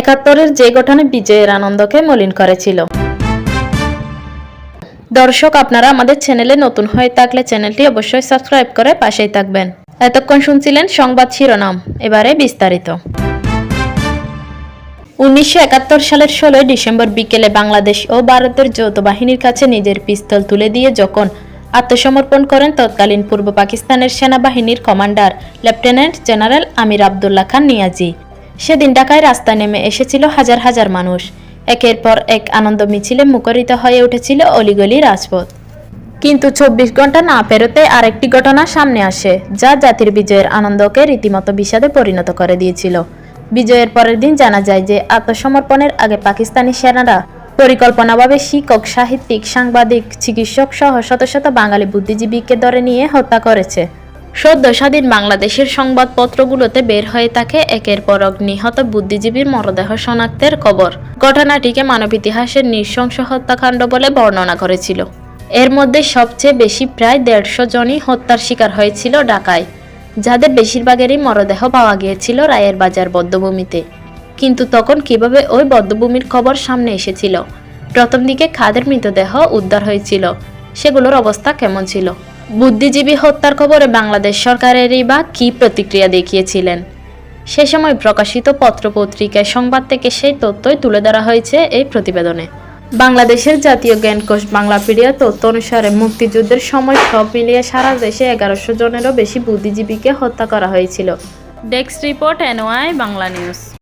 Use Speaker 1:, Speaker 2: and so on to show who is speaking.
Speaker 1: একাত্তরের যে ঘটনা বিজয়ের আনন্দকে মলিন করেছিল। দর্শক, আপনারা আমাদের চ্যানেলে নতুন হয়ে থাকলে চ্যানেলটি অবশ্যই সাবস্ক্রাইব করে পাশেই থাকবেন। এতক্ষণ শুনছিলেন সংবাদ শিরোনাম, এবারে বিস্তারিত। উনিশশো একাত্তর সালের ষোলোই ডিসেম্বর বিকেলে বাংলাদেশ ও ভারতের যৌথ বাহিনীর কাছে নিজের পিস্তল তুলে দিয়ে যখন আত্মসমর্পণ করেন তৎকালীন পূর্ব পাকিস্তানের সেনাবাহিনীর commander, lieutenant general Amir Abdullah Khan Niazi. সেদিন ঢাকায় রাস্তায় নেমে এসেছিল হাজার হাজার মানুষ। একের পর এক আনন্দ মিছিলে মুখরিত হয়ে উঠেছিল অলিগলি রাজপথ। কিন্তু চব্বিশ ঘণ্টা না পেরোতে আরেকটি ঘটনা সামনে আসে, যা জাতির বিজয়ের আনন্দকে রীতিমতো বিষাদে পরিণত করে দিয়েছিল। বিজয়ের পরের দিন জানা যায় যে আত্মসমর্পণের আগে পাকিস্তানি সেনারা পরিকল্পনাভাবে শিক্ষক সাহিত্যিক, সাংবাদিক, চিকিৎসক সহ শত শত বাঙালি বুদ্ধিজীবীকে ধরে নিয়ে হত্যা করেছে। সদ্য স্বাধীন বাংলাদেশের সংবাদপত্রগুলোতে বের হয়ে থাকে একের পর নিহত বুদ্ধিজীবীর মরদেহ শনাক্তের খবর। ঘটনাটিকে মানব ইতিহাসের নৃশংস হত্যাকাণ্ড বলে বর্ণনা করেছিল। এর মধ্যে সবচেয়ে বেশি প্রায় দেড়শো জনই হত্যার শিকার হয়েছিল ঢাকায়, যাদের বেশিরভাগেরই মরদেহ পাওয়া গিয়েছিল রায়ের বাজার বদ্ধভূমিতে কিন্তু তখন কীভাবে ওই বদ্ধভূমির খবর সামনে এসেছিল? প্রথম দিকে খাদের মৃতদেহ উদ্ধার হয়েছিল, সেগুলোর অবস্থা কেমন ছিল? বুদ্ধিজীবী হত্যার খবরে বাংলাদেশ সরকারেরই বা কী প্রতিক্রিয়া দেখিয়েছিলেন? সে সময় প্রকাশিত পত্রপত্রিকায় সংবাদ থেকে সেই তথ্যই তুলে ধরা হয়েছে এই প্রতিবেদনে। বাংলাদেশের জাতীয় জ্ঞানকোষ বাংলাপিডিয়া তথ্য অনুসারে মুক্তিযুদ্ধের সময় সব মিলিয়ে সারা দেশে এগারোশো জনেরও বেশি বুদ্ধিজীবীকে হত্যা করা হয়েছিল। Desk report NY Bangla news.